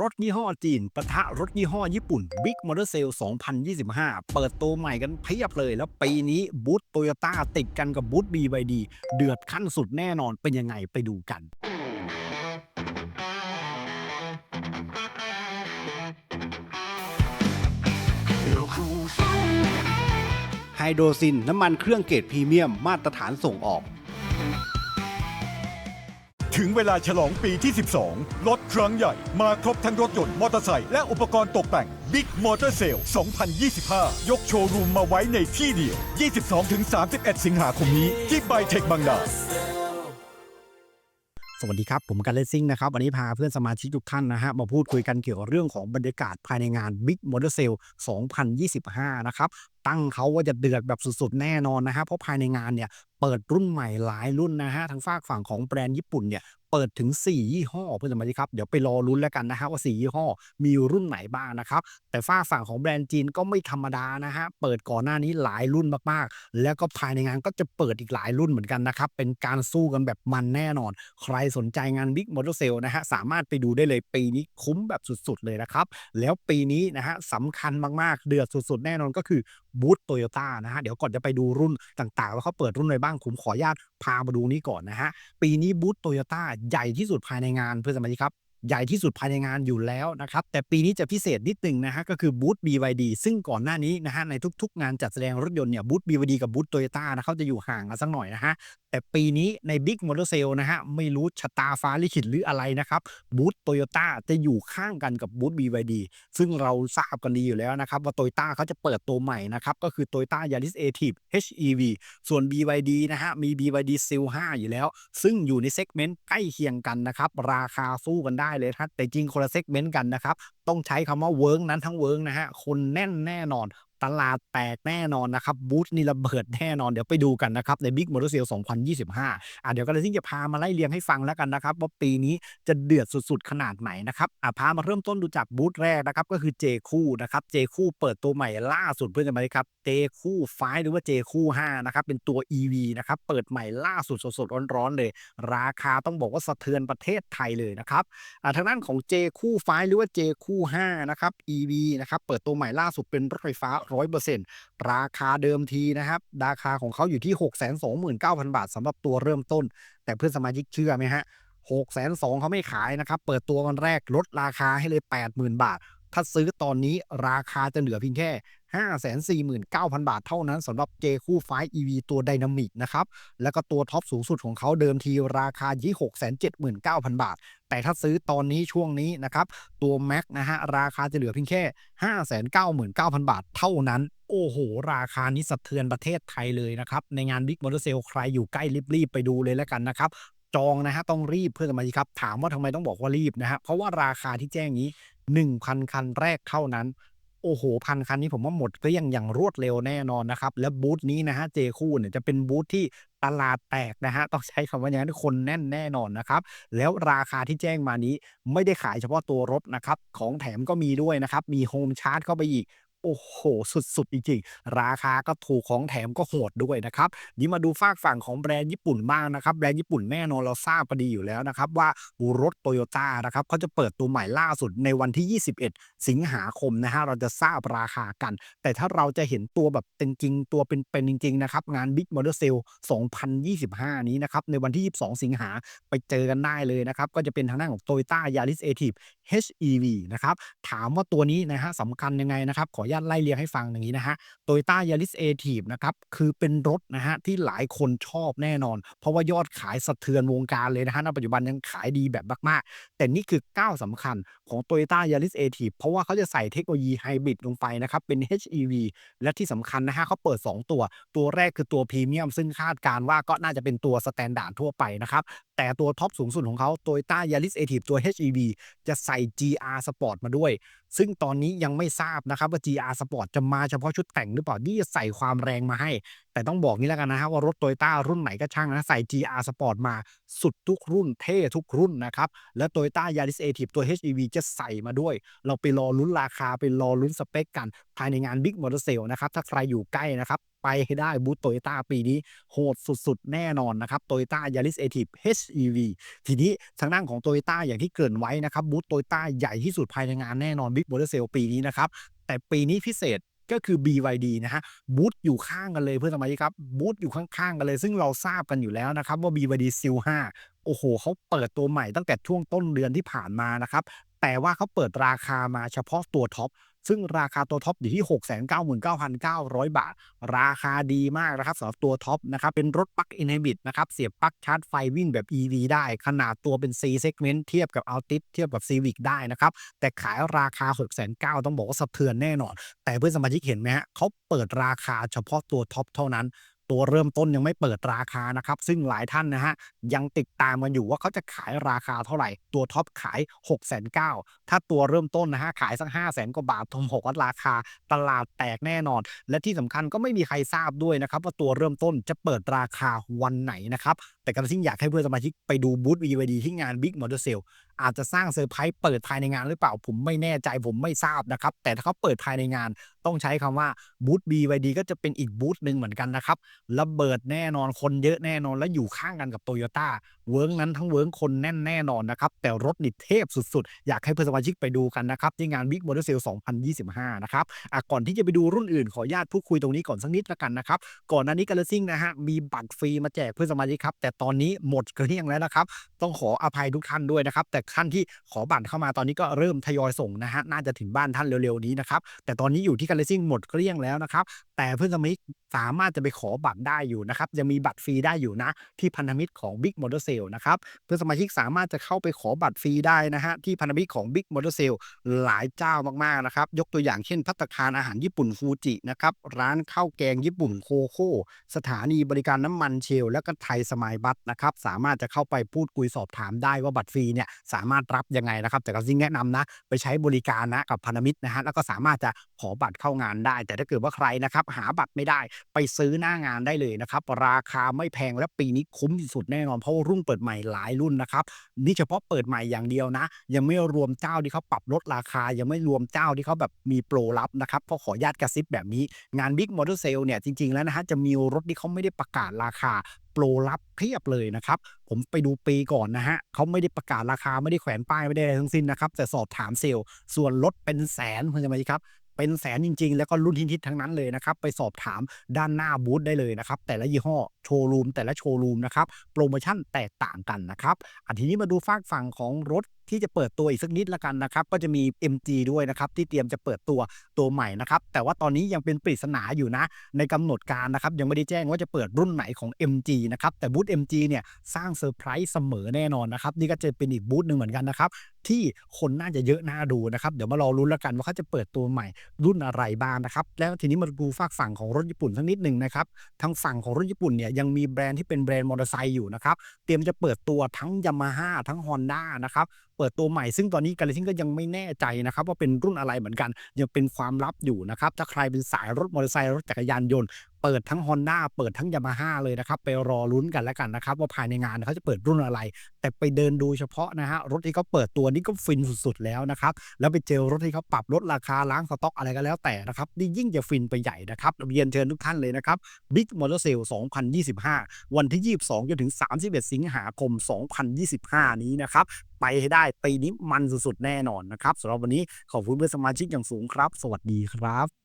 รถยี่ห้อจีนปะทะรถยี่ห้อญี่ปุ่น Big Motor Sale 2025 เปิดตัวใหม่กันเพียบเลย แล้วปีนี้บูธโตโยต้าติดกันกับบูธ BYD เดือดขั้นสุดแน่นอนเป็นยังไงไปดูกันไฮโดรซินน้ำมันเครื่องเกรดพรีเมียมมาตรฐานส่งออก ถึงเวลาฉลองปีที่ 12 รถครั้งใหญ่ มาครบทั้งรถยนต์มอเตอร์ไซค์และอุปกรณ์ตกแต่ง Big Motor Sale 2025 ยกโชว์รูมมาไว้ในที่เดียว 22-31 สิงหาคมนี้ที่ไบเทคบางนาสวัสดีครับ ผมกันเลสซิ่งนะครับวันนี้พาเพื่อนสมาชิกทุกท่านนะฮะมาพูดคุยกันเกี่ยวกับเรื่องของบรรยากาศภายในงาน Big Motor Sale 2025 นะครับตั้งเขาว่าจะเดือดแบบสุดๆ แน่นอนนะฮะเพราะภายในงานเนี่ยเปิดรุ่นใหม่หลายรุ่นนะฮะทางฝากฝั่งของแบรนด์ญี่ปุ่นเนี่ยเปิดถึง 4 ยี่ห้อเพื่อนสมาชิกครับ เดี๋ยวไปรอลุ้นแล้วกันนะฮะว่า 4 ยี่ห้อมีรุ่นไหนบ้างนะครับ แต่ฝากฝั่งของแบรนด์จีนก็ไม่ธรรมดานะฮะ เปิดก่อนหน้านี้หลายรุ่นมากๆ แล้วก็ภายในงานก็จะเปิดอีกหลายรุ่นเหมือนกันนะครับ เป็นการสู้กันแบบมันแน่นอน ใครสนใจงาน Big Motor Sale นะฮะ สามารถไปดูได้เลยปีนี้คุ้มแบบสุดๆเลยนะครับ แล้วปีนี้นะฮะสำคัญมากๆ เดือดสุดๆ แน่นอนก็คือบูธโตโยต้านะฮะ เดี๋ยวก่อนจะไปดูรุ่นต่างๆ ว่าเขาเปิดรุ่นอะไรบ้างผมขออนุญาตพามาดูนี้ก่อนนะฮะ ปีนี้บูธโตโยต้าใหญ่ที่สุดภายในงานเพื่อนสมาชิกครับ ใหญ่ที่สุดภายในงานอยู่แล้วนะครับ แต่ปีนี้จะพิเศษนิดหนึ่งนะฮะก็คือบูธ BYD ซึ่งก่อนหน้านี้นะฮะในทุกๆ งานจัดแสดงรถยนต์เนี่ยบูธ BYD กับบูธโตโยต้านะเขาจะอยู่ห่างกันสักหน่อยนะฮะแต่ปีนี้ใน Big Motor Sale นะฮะไม่รู้ชะตาฟ้าลิขิตหรืออะไรนะครับบูธโตโยต้าจะอยู่ข้างกันกับบูธ BYD ซึ่งเราทราบกันดีอยู่แล้วนะครับว่าโตโยต้าเขาจะเปิดตัวใหม่นะครับก็คือ Toyota Yaris Active HEV ส่วน BYD นะฮะมี BYD Seal 5 อยู่แล้ว ซึ่งอยู่ในเซกเมนต์ใกล้เคียงกันนะครับราคาสู้กันได้เลยครับแต่จริงคนละเซกเมนต์กันนะครับ ต้องใช้คำว่าเวิร์กนั้นทั้งเวิร์กนะฮะคนแน่นแน่นอน ตลาดแตกแน่นอนนะครับบูธนี่ระเบิดแน่นอนเดี๋ยวไปดูกันนะครับ ใน Big Motor Sale 2025 อะเดี๋ยวกันเลยที่จะพามาไล่เรียงให้ฟังแล้วกันนะครับ ว่าปีนี้จะเดือดสุดๆ ขนาดไหนนะครับ อะพามาเริ่มต้นดูจากบูธแรกนะครับ ก็คือ J คู่นะครับ J คู่เปิดตัวใหม่ล่าสุดเพื่อนจะมาเลยครับ J คู่ไฟหรือว่า J คู่5นะครับเป็นตัว EV นะครับเปิดใหม่ล่าสุดสดๆร้อนๆเลย ราคาต้องบอกว่าสะเทือนประเทศไทยเลยนะครับอ่าทางด้านของ J คู่ไฟหรือว่า J คู่5นะครับ EV นะครับเปิดตัวใหม่ล่าสุดเป็นรถไฟฟ้าร้อยเปอร์เซ็นต์ราคาเดิมทีนะครับ ราคาของเขาอยู่ที่หกแสนสองหมื่นเก้าพันบาทสำหรับตัวเริ่มต้น แต่เพื่อนสมาชิกเชื่อไหมฮะหกแสนสองเขาไม่ขายนะครับ เปิดตัววันแรกลดราคาให้เลยแปดหมื่นบาท ถ้าซื้อตอนนี้ราคาจะเหลือเพียงแค่ 549,000 บาทเท่านั้นสำหรับ J คู่ไฟ EV ตัวไดนามิกนะครับ แล้วก็ตัวท็อปสูงสุดของเขาเดิมทีราคายี่679,000 บาท แต่ถ้าซื้อตอนนี้ช่วงนี้นะครับ ตัว Max นะฮะ ราคาจะเหลือเพียงแค่ 599,000 บาทเท่านั้นโอ้โห ราคานี้สะเทือนประเทศไทยเลยนะครับ ในงาน Big Motor Sale ใครอยู่ใกล้รีบๆไปดูเลยแล้วกันนะครับจองนะฮะต้องรีบเพื่อนสมาชิกครับ ถามว่าทำไมต้องบอกว่ารีบนะฮะเพราะว่าราคาที่แจ้งนี้ 1,000 คันแรกเท่านั้น โอ้โหพันคันนี้ผมว่าหมดก็ยังอย่างรวดเร็วแน่นอนนะครับ และบูธนี้นะฮะเจคู่เนี่ยจะเป็นบูธที่ตลาดแตกนะฮะต้องใช้คำว่าอย่างนั้นคนแน่นแน่นอนนะครับ แล้วราคาที่แจ้งมานี้ไม่ได้ขายเฉพาะตัวรถนะครับ ของแถมก็มีด้วยนะครับ มีโฮมชาร์จเข้าไปอีก โอ้โห สุดๆ จริงๆ ราคาก็ถูกของแถมก็โหดด้วยนะครับ นี่มาดูฝากฝั่งของแบรนด์ญี่ปุ่นบ้างนะครับ แบรนด์ญี่ปุ่นแน่นอนเราทราบกันดีอยู่แล้วนะครับ ว่ารถโตโยต้านะครับเขาจะเปิดตัวใหม่ล่าสุดในวันที่ 21 สิงหาคมนะฮะ เราจะทราบราคากัน แต่ถ้าเราจะเห็นตัวแบบเป็นจริงตัวเป็นๆจริงๆนะครับ งาน Big Motor Sale 2025 นี้นะครับ ในวันที่ 22 สิงหาไปเจอกันได้เลยนะครับ ก็จะเป็นทางด้านของ Toyota Yaris Active HEV นะครับ ถามว่าตัวนี้นะฮะสำคัญยังไงนะครับ ขอญาตไล่เรียงให้ฟังอย่างนี้นะฮะ Toyota Yaris Active นะครับคือเป็นรถนะฮะที่หลายคนชอบแน่นอน เพราะว่ายอดขายสะเทือนวงการเลยนะฮะณปัจจุบันยังขายดีแบบมากๆ แต่นี่คือก้าวสำคัญของ Toyota Yaris Active เพราะว่าเขาจะใส่เทคโนโลยีไฮบริดลงไปนะครับเป็น HEV และที่สำคัญนะฮะเขาเปิด 2 ตัว ตัวแรกคือตัวพรีเมียมซึ่งคาดการณ์ว่าก็น่าจะเป็นตัวสแตนดาร์ดทั่วไปนะครับแต่ตัวท็อปสูงสุดของเขา Toyota Yaris Active ตัว HEV จะใส่ GR Sport มาด้วย ซึ่งตอนนี้ยังไม่ทราบนะครับว่า GR Sport จะมาเฉพาะชุดแต่งหรือเปล่าที่จะใส่ความแรงมาให้แต่ต้องบอกงี้แล้วกันนะครับว่ารถ Toyota รุ่นไหนก็ช่างนะ ใส่ GR Sport มาสุดทุกรุ่นเท่ทุกรุ่นนะครับ และ Toyota Yaris Active ตัว HEV จะใส่มาด้วย เราไปรอลุ้นราคาไปรอลุ้นสเปคกัน ภายในงาน Big Motor Sale นะครับ ถ้าใครอยู่ใกล้นะครับไปให้ได้บูธ Toyota ปีนี้โหดสุดๆ แน่นอนนะครับ Toyota Yaris Active HEV ทีนี้ทางด้านของ Toyota อย่างที่เกินไว้นะครับบูธ Toyota ใหญ่ที่สุดภายในงานแน่นอน Big Motor Sale ปีนี้นะครับแต่ปีนี้พิเศษ ก็คือ BYD นะฮะบูธอยู่ข้างกันเลยเพื่อนสมาชิกครับบูธอยู่ข้างๆกันเลย ซึ่งเราทราบกันอยู่แล้วนะครับว่า BYD Seal 5โอ้โหเขาเปิดตัวใหม่ตั้งแต่ช่วงต้นเดือนที่ผ่านมานะครับแต่ว่าเขาเปิดราคามาเฉพาะตัวท็อป ซึ่งราคาตัวท็อปอยู่ที่ 699,900 บาท ราคาดีมากนะครับสำหรับตัวท็อปนะครับเป็นรถปลั๊กอินไฮบริดนะครับเสียบปลั๊กชาร์จไฟวิ่งแบบ EV ได้ขนาดตัวเป็น C segment เทียบกับ Altis เทียบกับ Civic ได้นะครับแต่ขายราคา 6 9 0 0 0ต้องบอกว่าสะเทือนแน่นอน แต่เพื่อนสมาชิกเห็นไหมฮะเขาเปิดราคาเฉพาะตัวท็อปเท่านั้น ตัวเริ่มต้นยังไม่เปิดราคานะครับ ซึ่งหลายท่านนะฮะยังติดตามกันอยู่ว่าเขาจะขายราคาเท่าไหร่ ตัวท็อปขาย 6 9 0 0 0ถ้าตัวเริ่มต้นนะฮะขายสัก 5 0 0 0 0 0กว่าบาททงหกราคาตลาดแตกแน่นอน และที่สำคัญก็ไม่มีใครทราบด้วยนะครับว่าตัวเริ่มต้นจะเปิดราคาวันไหนนะครับแต่กระซิ่งอยากให้เพื่อนสมาชิกไปดูบูธ BYD ที่งาน Big Motor Sale อาจจะสร้างเซอร์ไพรส์เปิดภายในงานหรือเปล่าผมไม่แน่ใจผมไม่ทราบนะครับแต่ถ้าเขาเปิดภายในงานต้องใช้คำว่าบูธ BYD ก็จะเป็นอีกบูธหนึ่งเหมือนกันนะครับระเบิดแน่นอนคนเยอะแน่นอนและอยู่ข้างกันกับโตโยต้า เวิร์กนั้นทั้งเวิร์กคนแน่นแน่นอนนะครับ แต่รถนิเทพสุดๆ อยากให้เพื่อนสมาชิกไปดูกันนะครับที่งาน Big Motor Sale 2025 นะครับอะก่อนที่จะไปดูรุ่นอื่นขออนุญาตพูดคุยตรงนี้ก่อนสักนิดละกันนะครับ ก่อนหน้านี้กาลซิ่งนะฮะมีบัตรฟรีมาแจกเพื่อนสมาชิกครับ แต่ตอนนี้หมดเกลี้ยงแล้วนะครับ ต้องขออภัยทุกท่านด้วยนะครับ แต่ท่านที่ขอบัตรเข้ามาตอนนี้ก็เริ่มทยอยส่งนะฮะน่าจะถึงบ้านท่านเร็วๆนี้นะครับแต่ตอนนี้อยู่ที่กาลซิ่งหมดเกลี้ยงแล้วนะครับแต่เพื่อนสมาชิกสามารถจะไปขอบัตรได้อยู่นะครับยังมีบัตรฟรีได้อยู่นะที่พันธมิตรของ Big Motor Sale นะครับเพื่อนสมาชิกสามารถจะเข้าไปขอบัตรฟรีได้นะฮะที่พันธมิตรของ Big Motor Sale หลายเจ้ามากๆนะครับยกตัวอย่างเช่นพัตตาคารอาหารญี่ปุ่นฟูจินะครับร้านข้าวแกงญี่ปุ่นโคโค่สถานีบริการน้ำมันเชล แล้วก็ไทยสมายบัสนะครับสามารถจะเข้าไปพูดคุยสอบถามได้ว่าบัตรฟรีเนี่ยสามารถรับยังไงนะครับแต่ก็ซิ่งแนะนำนะไปใช้บริการนะกับพันธมิตรนะฮะแล้วก็สามารถจะขอบัตรเข้างานได้ แต่ถ้าเกิดว่าใครนะครับหาบัตรไม่ได้ไปซื้อหน้างานได้เลยนะครับราคาไม่แพงและปีนี้คุ้มที่สุดแน่นอนเพราะว่ารุ่นเปิดใหม่หลายรุ่นนะครับนี่เฉพาะเปิดใหม่อย่างเดียวนะ ยังไม่รวมเจ้าที่เขาปรับลดราคา ยังไม่รวมเจ้าที่เขาแบบมีโปรลับนะครับเพราะขออนุญาตกระซิบแบบนี้งาน Big Motor Sale เนี่ยจริงๆแล้วนะฮะจะมีรถที่เขาไม่ได้ประกาศราคาโปรลับเพียบเลยนะครับ ผมไปดูปีก่อนนะฮะเขาไม่ได้ประกาศราคาไม่ได้แขวนป้ายไม่ได้อะไรทั้งสิ้นนะครับ แต่สอบถามเซลล์ส่วนลดเป็นแสนคุณจะไหมครับ เป็นแสนจริง ๆ แล้วก็รุ่นฮิตๆทั้งนั้นเลยนะครับ ไปสอบถามด้านหน้าบูธได้เลยนะครับ แต่ละยี่ห้อโชว์รูมแต่ละโชว์รูมนะครับ โปรโมชั่นแตกต่างกันนะครับ อันทีนี้มาดูฝากฝั่งของรถ ที่จะเปิดตัวอีกสักนิดละกันนะครับ ก็จะมี MG ด้วยนะครับ ที่เตรียมจะเปิดตัวตัวใหม่นะครับ แต่ว่าตอนนี้ยังเป็นปริศนาอยู่นะ ในกำหนดการนะครับ ยังไม่ได้แจ้งว่าจะเปิดรุ่นไหนของ MG นะครับ แต่บูธ MG เนี่ยสร้างเซอร์ไพรส์เสมอแน่นอนนะครับ นี่ก็จะเป็นอีกบูธหนึ่งเหมือนกันนะครับ ที่คนน่าจะเยอะน่าดูนะครับ เดี๋ยวมารอรุ้นแล้วกันว่าเขาจะเปิดตัวใหม่รุ่นอะไรบ้างนะครับ แล้วทีนี้มาดูฝากฝั่งของรถญี่ปุ่นสักนิดหนึ่งนะครับ ทางฝั่งของรถญี่ปุ่นเนี่ยยังมีแบรนด์ที่เป็นแบรนด์มอเตอร์ไซค์อยู่นะครับ เตรียมจะเปิดตัวทั้งยามาฮ่าทั้ง Honda นะครับเปิดตัวใหม่ซึ่งตอนนี้กาลซิ่งก็ยังไม่แน่ใจนะครับว่าเป็นรุ่นอะไรเหมือนกันยังเป็นความลับอยู่นะครับถ้าใครเป็นสายรถมอเตอร์ไซค์รถจักรยานยนต์ เปิดทั้ง Honda เปิดทั้ง Yamaha เลยนะครับ ไปรอลุ้นกันแล้วกันนะครับ ว่าภายในงานเขาจะเปิดรุ่นอะไร แต่ไปเดินดูเฉพาะนะฮะ รถที่เขาเปิดตัวนี่ก็ฟินสุดๆแล้วนะครับ แล้วไปเจอรถที่เขาปรับลดราคาล้างสต็อกอะไรก็แล้วแต่นะครับนี่ยิ่งจะฟินไปใหญ่นะครับเรียนเชิญทุกท่านเลยนะครับ Big Motor Sale 2025 วันที่ 22จนถึง 31 สิงหาคม 2025 นี้นะครับไปให้ได้ปีนี้มันสุดๆแน่นอนนะครับสำหรับวันนี้ขอบคุณเพื่อนสมาชิกอย่างสูงครับ สวัสดีครับ